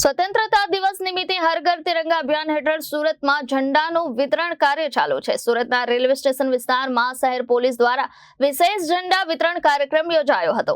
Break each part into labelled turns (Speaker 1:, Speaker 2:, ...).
Speaker 1: સ્વતંત્રતા દિવસ નિમિત્તે હર ઘર તિરંગા અભિયાન હેઠળ સુરતમાં ઝંડાનું વિતરણ કાર્ય ચાલુ છે. સુરતના રેલવે સ્ટેશન વિસ્તારમાં શહેર પોલીસ દ્વારા વિશેષ ઝંડા વિતરણ કાર્યક્રમ યોજાયો હતો.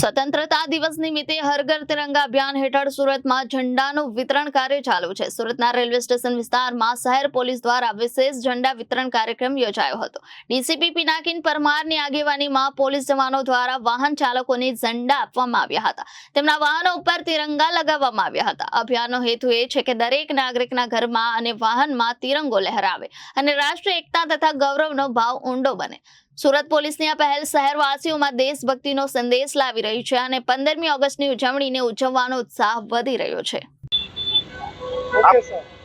Speaker 1: સ્વતંત્રતા દિવસ નિમિત્તે હર ઘર તિરંગા અભિયાન હેઠળ સુરતમાં ઝંડાનું વિતરણ કાર્ય ચાલુ છે. સુરતના રેલવે સ્ટેશન વિસ્તારમાં શહેર પોલીસ દ્વારા વિશેષ ઝંડા વિતરણ કાર્યક્રમ યોજાયો હતો. ડીસીપી પિનાકીન પરમારની આગેવાનીમાં પોલીસ જવાનો દ્વારા વાહન ચાલકોને ઝંડા આપવામાં આવ્યા હતા. તેમના વાહનો ઉપર તિરંગા લગાવવામાં આવ્યા હતા. અભિયાનનો હેતુ એ છે કે દરેક નાગરિકના ઘરમાં અને વાહનમાં તિરંગો લહેરાવે અને રાષ્ટ્રીય એકતા તથા ગૌરવનો ભાવ ઊંડો બને. સુરત પોલીસની આ પહેલ શહેરવાસીઓમાં દેશભક્તિનો સંદેશ લાવી રહી છે અને પંદરમી ઓગસ્ટની ઉજવણીને ઉજવવાનો ઉત્સાહ વધી રહ્યો છે.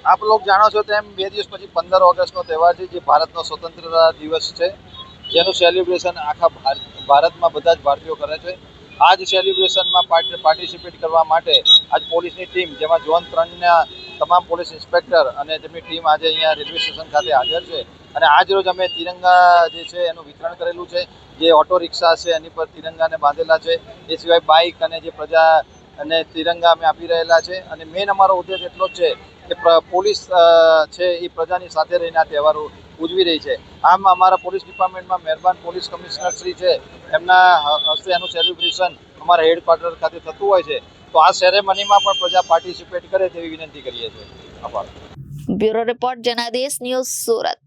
Speaker 2: આપ લોગ જાણો છો તેમ બે દિવસ પછી પંદર ઓગસ્ટનો તહેવાર છે, જે ભારતનો સ્વતંત્રતા દિવસ છે. જેનું સેલિબ્રેશન આખા ભારતમાં બધા જ ભારતીયો કરે છે. આ જ સેલિબ્રેશનમાં પાર્ટિસિપેટ કરવા માટે આજ પોલીસની ટીમ જેમાં ઝોન ત્રણના તમામ પોલીસ ઇન્સ્પેક્ટર અને તેમની ટીમ આજે અહીંયા રેલવે સ્ટેશન ખાતે હાજર છે. અને આજ રોજ અમે તિરંગા જે છે એનું વિતરણ કરેલું છે, જે ઓટો રિક્ષા છે એની પર તિરંગાને બાંધેલા છે. એ સિવાય બાઇક અને જે પ્રજા અને તિરંગા અમે આપી રહેલા છે. અને મેન અમારો ઉદ્દેશ એટલો જ છે કે પોલીસ છે એ પ્રજાની સાથે રહીને આ તહેવારો ઉજવી રહી છે. આમ અમારા પોલીસ ડિપાર્ટમેન્ટમાં મહેરબાન પોલીસ કમિશનર શ્રી છે. એમના હસ્તે એનું સેલિબ્રેશન અમારા હેડક્વાર્ટર ખાતે થતું હોય છે. તો આ સેરેમનીમાં પણ પ્રજા પાર્ટિસિપેટ કરે તેવી વિનંતી કરીએ છીએ. આભાર.
Speaker 1: Bureau report Janadesh news Surat.